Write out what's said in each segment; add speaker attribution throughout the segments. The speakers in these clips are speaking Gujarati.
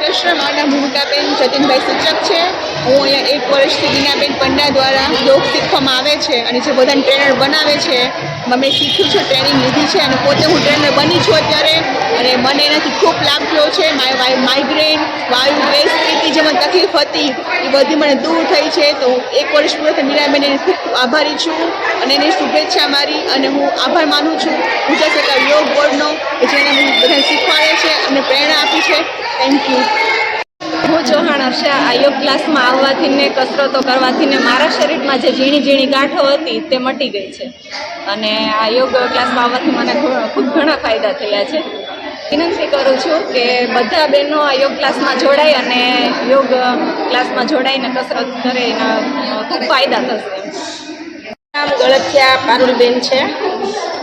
Speaker 1: કૃષ્ણ મારા ભૂમિકાબેન જતીનભાઈ સૂચક છે. હું અહીંયા એક વર્ષથી બીનાબેન પંડ્યા દ્વારા યોગ શીખવામાં આવે છે અને જે બધાને ટ્રેનર બનાવે છે મેં શીખ્યું છે ટ્રેનિંગ લીધી છે અને પોતે હું ટ્રેનર બની છું અત્યારે અને મને એનાથી ખૂબ લાભ થયો છે. વાય માઇગ્રેન વાયુ ગેસ જે મને તકલીફ હતી, એ બધી મને દૂર થઈ છે. તો હું એક વર્ષ પૂર્ણ મીરાબેન એની ખૂબ આભારી છું અને એની શુભેચ્છા મારી અને હું આભાર માનું છું. ગુજરાત સરકાર યોગ બોર્ડનો જેને હું બધાને શીખવાડે અને પ્રેરણા આપી છે. થેન્ક યુ
Speaker 2: હું ચૌહાણ હર્ષા આ યોગ ક્લાસમાં આવવાથી ને કસરતો કરવાથી ને મારા શરીરમાં જે ઝીણી ઝીણી ગાંઠો હતી તે મટી ગઈ છે. અને આ યોગ ક્લાસમાં આવવાથી મને ખૂબ ઘણા ફાયદા થયા છે. વિનંતી કરું છું કે બધા બહેનો આ યોગ ક્લાસમાં જોડાય અને યોગ ક્લાસમાં જોડાઈને કસરત કરે એના ખૂબ ફાયદા થશે.
Speaker 3: નામ ગળથિયા પારુલબેન છે.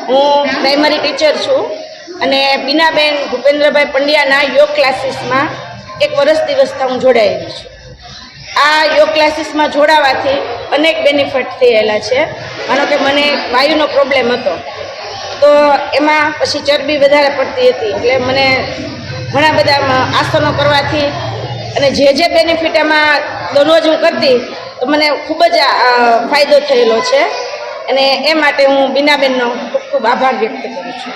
Speaker 3: હું પ્રાઇમરી ટીચર છું. અને બીનાબેન ભૂપેન્દ્રભાઈ પંડ્યાના યોગ ક્લાસીસમાં એક વર્ષ દિવસથી હું જોડાયેલી છું. આ યોગ ક્લાસીસમાં જોડાવાથી અનેક બેનિફિટ થયેલા છે. માનો કે મને વાયુનો પ્રોબ્લેમ હતો. તો એમાં પછી ચરબી વધારે પડતી હતી. એટલે મને ઘણા બધા આસનો કરવાથી અને જે જે બેનિફિટ એમાં દરરોજ હું કરતી, તો મને ખૂબ જ ફાયદો થયેલો છે. અને એ માટે હું બીનાબેનનો ખૂબ ખૂબ આભાર વ્યક્ત કરું છું.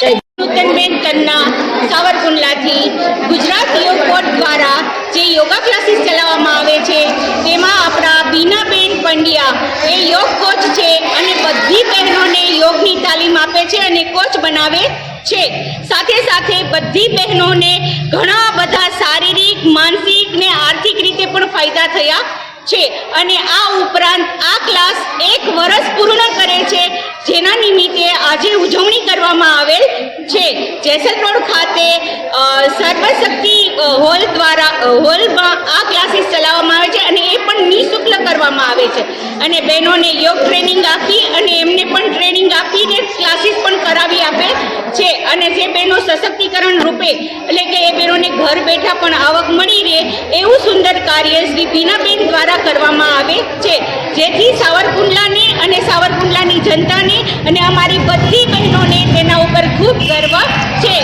Speaker 3: જય
Speaker 4: નૂતનબેન તન્ના સાવરકુંડલાથી ગુજરાત યોગ બોર્ડ દ્વારા જે યોગા ક્લાસીસ ચલાવવામાં આવે છે, તેમાં આપણા બીનાબેન પંડ્યા એ યોગ કોચ છે અને બધી બહેનોને યોગની તાલીમ આપે છે અને કોચ બનાવે છે. સાથે સાથે બધી બહેનોને ઘણા બધા શારીરિક, માનસિક ને આર્થિક રીતે પણ ફાયદા થયા છે. અને આ ઉપરાંત આ ક્લાસ એક વર્ષ પૂર્ણ કરે છે, જેના નિમિત્તે આજે ઉજવણી કરવામાં આવેલ છે. જેસલ રોડ ખાતે સર્વશક્તિ હોલ દ્વારા હોલમાં આ ક્લાસીસ ચલાવવામાં આવે છે અને એ પણ નિઃશુલ્ક કરવામાં આવે છે. અને બહેનોને યોગ ટ્રેનિંગ આપી અને એમને પણ ટ્રેનિંગ આપીને ક્લાસીસ પણ કરાવી આપે છે. અને જે બહેનો સશક્તિકરણ રૂપે, એટલે કે એ બહેનોને ઘર બેઠા પણ આવક મળી રહે, એવું સુંદર કાર્ય શ્રી બીનાબેન દ્વારા કરવામાં આવે છે. જેથી સાવરકુંડલાને અને સાવરકુંડલાની જનતાને અને અમારી બધી બહેનોને તેના ઉપર ખૂબ ગર્વ છે.